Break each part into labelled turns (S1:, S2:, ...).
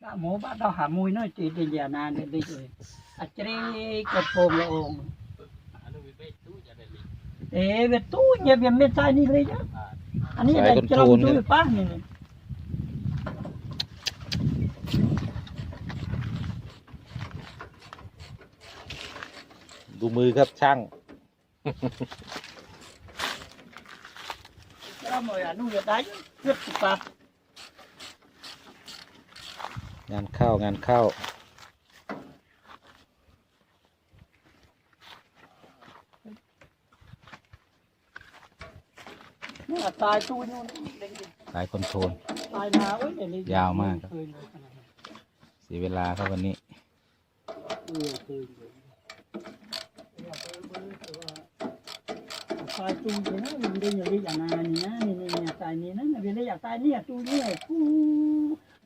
S1: đã mổ bắt đầu hả mùi nói thì đi nhà nàn để đi rồi à chỉ cột phồng là ồn
S2: អនុវិបេទូចាដែលលី
S1: để về tu nhà về bên sai đi lấy chứ anh ấy
S3: Sai
S1: là
S3: con
S1: trong
S3: thôn
S1: túi
S3: nữa.
S1: bác này này
S3: ดูมือครับช่าง
S1: cái đó mời anh nuôi đánh rất cực bạc
S3: งานเข้างานเข้า
S1: nó là tài tôi luôn đánh
S3: สายคอนโทรล
S1: tài nào ấy để đi
S3: Giàu mà.
S1: Khơi rồi, cái này.
S3: เสียเวลาครับวันนี้
S1: Ừ, khơi rồi. Thế là tôi mới kêu là, tài tôi thì nó mình đi nhà đi nhà nào này nhá này này nhà tài này nó là vì đây nhà tài này tôi này cu là ôm tí tôi nhiệt nó về mang đi rồi này cho mà cho mà nó đánh ba thùng này tôi trả thùng này
S3: จากเขม็ดหน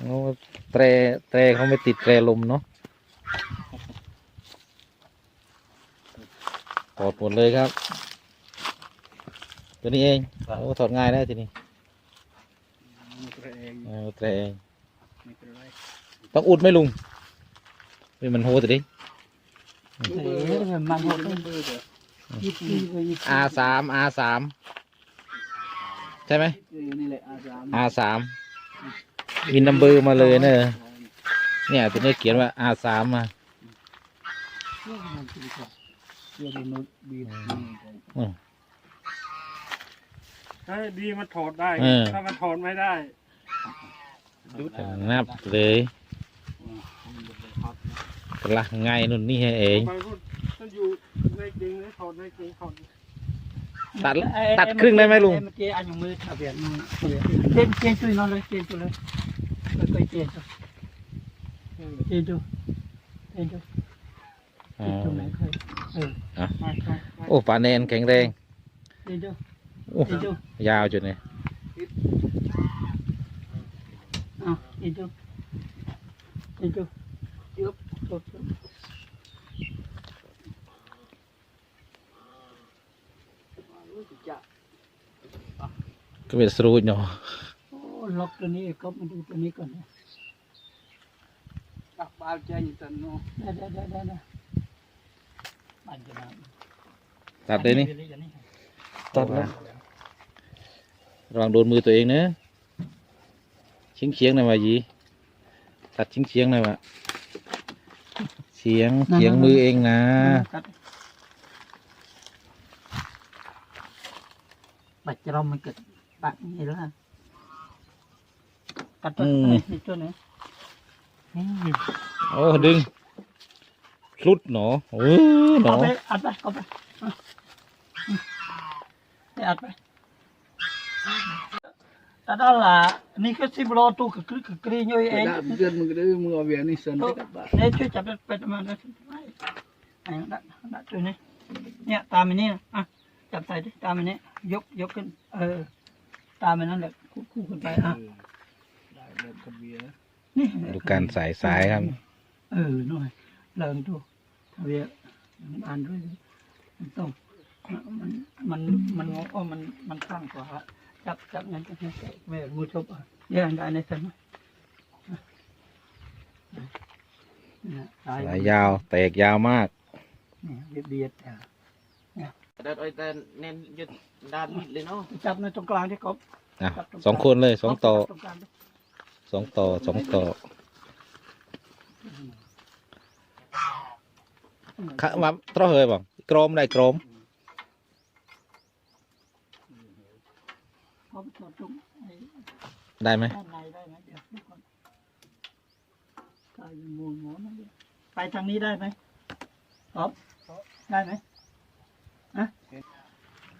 S3: โอ้แตรแตรเขาไม่ติดแตรลมเนาะถอดหมดเลยครับ ตัวนี้เองโอ้ถอดง่ายได้ทีนี้เออแตรเองต้องอุดไหมลุงนี่มันโหดดิ
S1: thế rồi mà một cái ít đi rồi ít
S3: R สาม R สามใช่ไหม
S1: này lại à giảm
S3: R สาม มีนัมเบอร์มาเลยเนอะเนี่ยตัวนี้เขียนว่า R สามมา
S1: chưa đi nốt đi
S4: ถ้าดีมันถอดได้
S3: เออ
S4: ถ้ามันถอดไม่ได้
S3: นับเลยกระลักไงนุ่นนี่ให้เอง
S4: ไปพูดต้องอยู่ในจริงนะถอดในจริงถอด
S3: ตัดตัดครึ่งได้ไหมลุง
S1: em kia anh mới thả biển trên trên chui nó lên trên chui lên rồi coi trên cho trên cho trên cho
S3: อ๋อ
S1: trên cho này thôi ừ
S3: À.
S1: hai hai
S3: โอ้ปลาแนนแข็งแรง
S1: trên cho
S3: โอ้
S1: trên cho
S3: ยาวจุดเนี่ย
S1: à trên cho trên cho trước trước trước
S3: ก็เป็นสรูดเนาะ
S1: Ô, lọc ตัวนี้ก็มาดูตัวนี้ก่อนนะตักบาลใจตันโนได้ได้ได้ได้ได้บ้านจะมา
S3: ตัดเลยนี่
S1: อั
S3: ตัดแล้วระวังโดนมือตัวเองเนอะเฉียงเฉียงๆหน่อยว่ายีตัดเฉียงเฉียงๆหน่อยว่าเฉียงเฉียงมือเองนะ
S1: ตัดบัดจะเรามันเกิดปะนี่แล้วนะ กัดตัวไหนนี่ตัวไหนอืม
S3: โอ้ดึงคลุดหนอโอ้หนอ
S1: เอาไปอัดไปเอาไปเอาไปอัดไปแต่ đó là นี่ก็สิบโลตัวกระกรีกระกรีย่อยเอง
S5: Đã biết một cái đứa mua về đi sơn
S1: Thôi,
S5: các bạn.
S1: เดี๋ยวช่วยจับไปทำไมนะไอ้ดัดดัดตัวนี้เนี่ยตามมันนี่อะจับใส่ดิตามมันนี่ยกยกขึ้น เออ ตามมันนั่นแหละคู่คู่ขึ้นไปอะ นี่
S3: ดูการสายสายครับ
S1: เออหน่อยเลิงดูทำเยอะอ่านด้วยมันต้องมันมันมันงอมันมันข้างกว่าจับจับงั้นจะให้แม่มือชบอะแย่งได้ในสนเนี่ยสาย
S3: สายยาวแตกยาวมาก
S1: เนี่ยเบียดๆอะ
S2: đợt ơi ta nên giật đàn mịt lên nó
S1: จับในตรงกลางที่กบ
S3: อะสองคนเลยสองต่อ
S1: ตรงกลางดิ
S3: สองต่อสองต่อขะมาตรอเฮยบ่กรมได้กรม
S1: เขาไปถอดตรงไอ้
S3: ได้ไหม
S1: ด้านในได้ไหมเดี๋ยวดูก่อนกายมูลหมอนะเดี๋ยวไปทางนี้ได้ไหมครับได้ไหม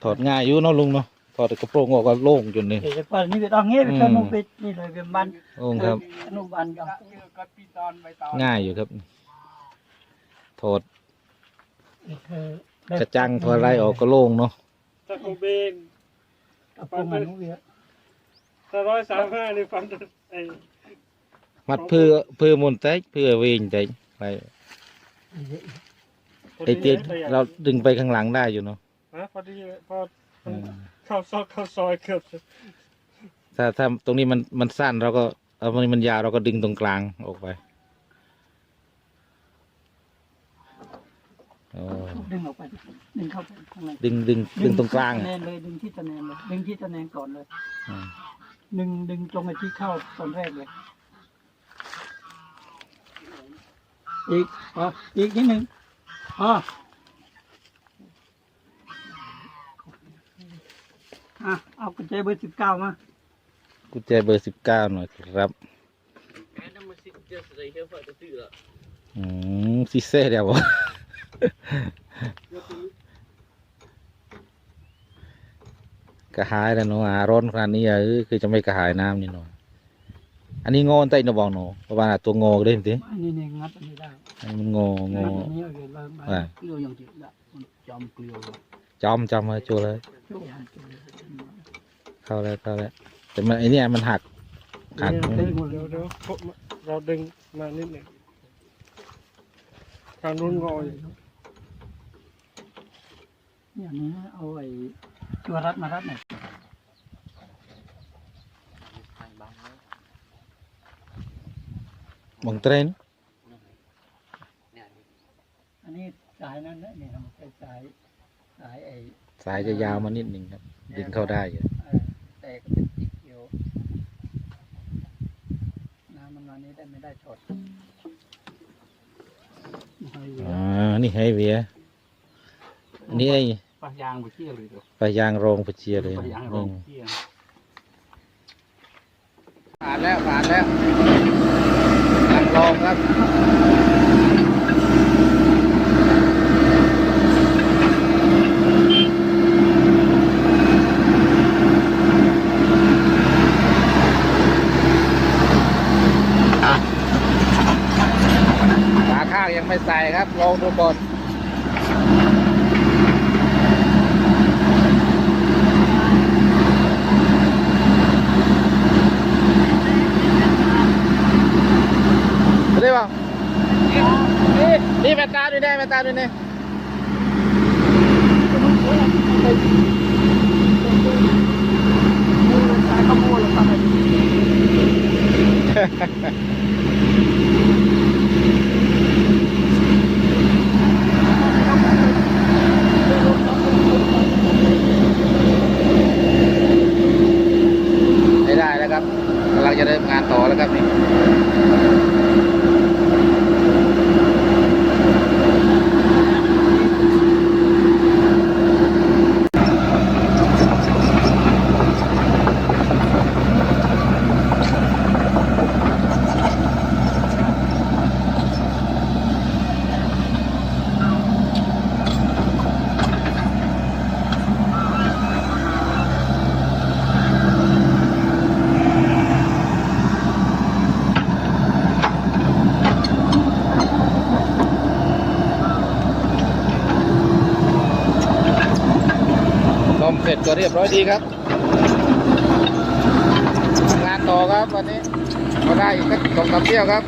S3: ถอดง่ายอยู่เนาะลุงเนาะ ถอดกระโปรงออกก็โล่งจนนี่
S1: เดี๋ยวไปนี่ไปต้องเงี้ยไป
S3: อืม
S1: ทำมุกไปนี่เลยเป็นบ้าน
S3: โล่งครับ
S1: อนุบาลกับ
S4: เกี่ยวกับปีตอนใบตอน
S3: ง่ายอยู่ครับ ถอด
S1: นี่คือก
S3: ระจังถอดอะไรออกก็โล่งเนาะ
S4: ตะโกเบน
S1: กับพวกมันเยอะ
S4: ตะร้อยสามห้านี่ฟันไอ้
S3: มัดเพื่อเพื่อมุนเต็กเพื่อเวงเต็กไป ไอเตียนเราดึงไปข้างหลังได้อยู่เนาะ
S4: ฮะพอดีพอ
S3: อืม
S4: เข้าซอกเข้าซอยเกือบ
S3: ถ้าถ้าตรงนี้มันมันสั้นเราก็เอาตรงนี้มันยาวเราก็ดึงตรงกลางออกไปโอ้
S1: ดึงออกไปดึงเข้าไปข้างใน
S3: ดึงดึงดึงตรงกลาง
S1: ตะ
S3: อะ
S1: แนนเลยดึงที่ตะแนนเลยดึงที่ตะแนนก่อนเลย
S3: อืม
S1: ดึงดึงตรงไอ้ที่เข้าตอนแรกเลย อีกอะอีกนิดหนึ่งอะอะ เอากุญแจเบอร์สิบเก้ามา
S3: กุญแจเบอร์สิบเก้าหน่อยครับ
S2: แอนน้ำมันสิจะใส่เฮลฟ์จะตื้อละ
S3: อืมซิเซ่เดียวบ่กระหายแล้วเนาะอะร้อนขนาดนี้อะเออคือจะไม่กระหายน้ำนี่เนาะอันนี้งอใต้นบอกเนาะเพราะว่าตัวงอก็ได้เห็นสิ
S1: อันนี้เนี่ยงัดอันนี้ได้
S3: อันนี้มันงอง
S1: งั
S3: อ
S1: ดอันนี้เอาเลยเลยมา
S3: อะ
S1: เกลียวอย่างเดียวละมันจอมเกลียว
S3: จอมจอมมาโจเลย
S1: โจ้มัน เกลียว
S3: เข้าแล้วเข้าแล้วแต่มันไอเนี่ยมันหักหัก
S1: เดี๋ยวเดี๋ยว
S4: เดี๋ยวเดี๋ยวเราดึงมานิดหนึ่งทางนู้นงอย
S1: เนี่ยนี้เอาไอ้ตัวรัดมารัดหน่อย
S2: ทางบางแล้ว
S3: บังเทรน
S2: เนี่ย
S1: อันนี้สายนั้นนะเนี่ยมันเป็นสายสายไอ้
S3: สายจะยาวมานิดหนึ่งครับ ดึงเข้าได้อยู่
S1: เอ่อ แต่ก็เป็นสีเขียวน้ำมันวันนี้ได้ไม่ได้ช็อตไม่เหลือ
S3: อ่านี่ให้เวียอันนี้ไอ้
S5: ปะยางไปเที่ยวเลยเดี๋ยว
S3: ปลายางโรงปลาเชียเลย
S5: ปะยางล
S3: อื
S5: ง
S3: ม
S5: เที่ยว
S3: ผ่านแล้วผ่านแล้วยางโรงครับ ขาข้างยังไม่ใส่ครับลองดูก่อนได้ป่ะนี่นี่แม่ ตาดูแน่แม่ตาดูแน่
S1: สายขโมยหรือเปล่า
S3: ได้ได้แล้วครับกำลังจะเริ่มงานต่อแล้วครับนี่ซ่อม เรียบร้อยดีครับทำงานต่อครับวันนี้มาได้อีกสักสองสามเที่ยวครับ